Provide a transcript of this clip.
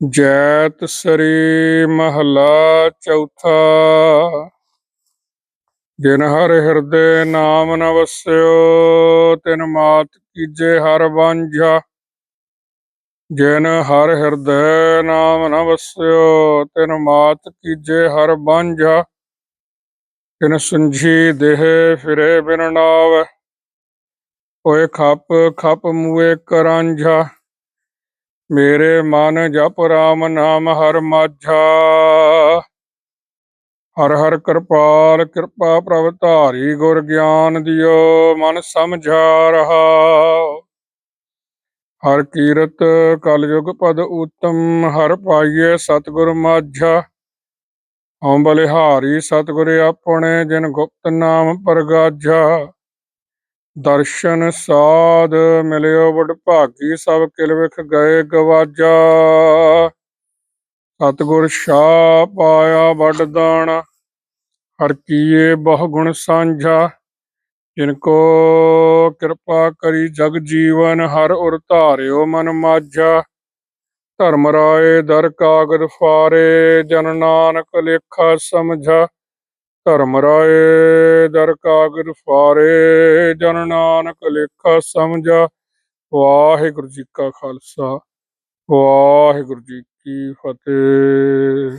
ਜੈਤ ਸ੍ਰੀ ਮਹਲਾ ਚੌਥਾ। ਜਿਨ ਹਰ ਹਿਰਦੇ ਨਾਮ ਨ ਵਸਿਓ, ਤਿਨ ਮਾਤ ਕੀਜੇ ਹਰ ਵਾਂਝਾ। ਜਿਨ ਹਰ ਹਿਰਦੇ ਨਾਮ ਨ ਵਸਿਓ, ਤਿਨ ਮਾਤ ਕੀਜੇ ਹਰ ਵਾਂਝਾ। ਤਿਨ ਸੁੰਝੀ ਦੇਹ ਫਿਰੇ ਬਿਨ ਨਾਵ, ਹੋਏ ਖੱਪ ਖੱਪ ਮੂਏ ਕਰਾਂਝਾ। ਮੇਰੇ ਮਨ ਜਪ ਰਾਮ ਨਾਮ ਹਰ ਮਾਝਾ। ਹਰ ਹਰ ਕਿਰਪਾਲ, ਕਿਰਪਾ ਪ੍ਰਭ ਧਾਰੀ ਗੁਰ ਗਿਆਨ ਦਿਓ, ਮਨ ਸਮਝਾ ਰਹਾ। ਹਰ ਕੀਰਤ ਕਲਯੁਗ ਪਦ ਉਤਮ ਹਰ ਪਾਈਏ ਸਤਿਗੁਰ ਮਾਝਾ। ਹਉ ਬਲਿਹਾਰੀ ਸਤਿਗੁਰ ਆਪਣੇ, ਜਿਨ ਗੁਪਤ ਨਾਮ ਪਰਗਾਝਾ। ਦਰਸ਼ਨ ਸਾਧ ਮਿਲਿਓ ਵਡ ਭਾਗੀ, ਸਭ ਕਿਲ ਵਿਖ ਗਏ ਗਵਾਜਾ। ਸਤਿਗੁਰ ਸ਼ਾਹ ਪਾਇਆ ਵੱਡ ਦਾਣਾ, ਹਰ ਕੀਏ ਬਹੁ ਗੁਣ ਸਾਂਝਾ। ਜਿਨ ਕੋ ਕਿਰਪਾ ਕਰੀ ਜਗ ਜੀਵਨ, ਹਰ ਉਰ ਧਾਰਿਓ ਮਨ ਮਾਝਾ। ਧਰਮ ਰਾਏ ਦਰ ਕਾਗਦ ਫਾਰੇ, ਜਨ ਨਾਨਕ ਲੇਖਾ ਸਮਝਾ। ਧਰਮ ਰਾਏ, ਦਰ ਕਾਗਦ ਫਾਰੇ, ਜਨ ਨਾਨਕ ਲੇਖਾ ਸਮਝਾ। ਵਾਹਿਗੁਰੂ ਜੀ ਕਾ ਖਾਲਸਾ, ਵਾਹਿਗੁਰੂ ਜੀ ਕੀ ਫਤਿਹ।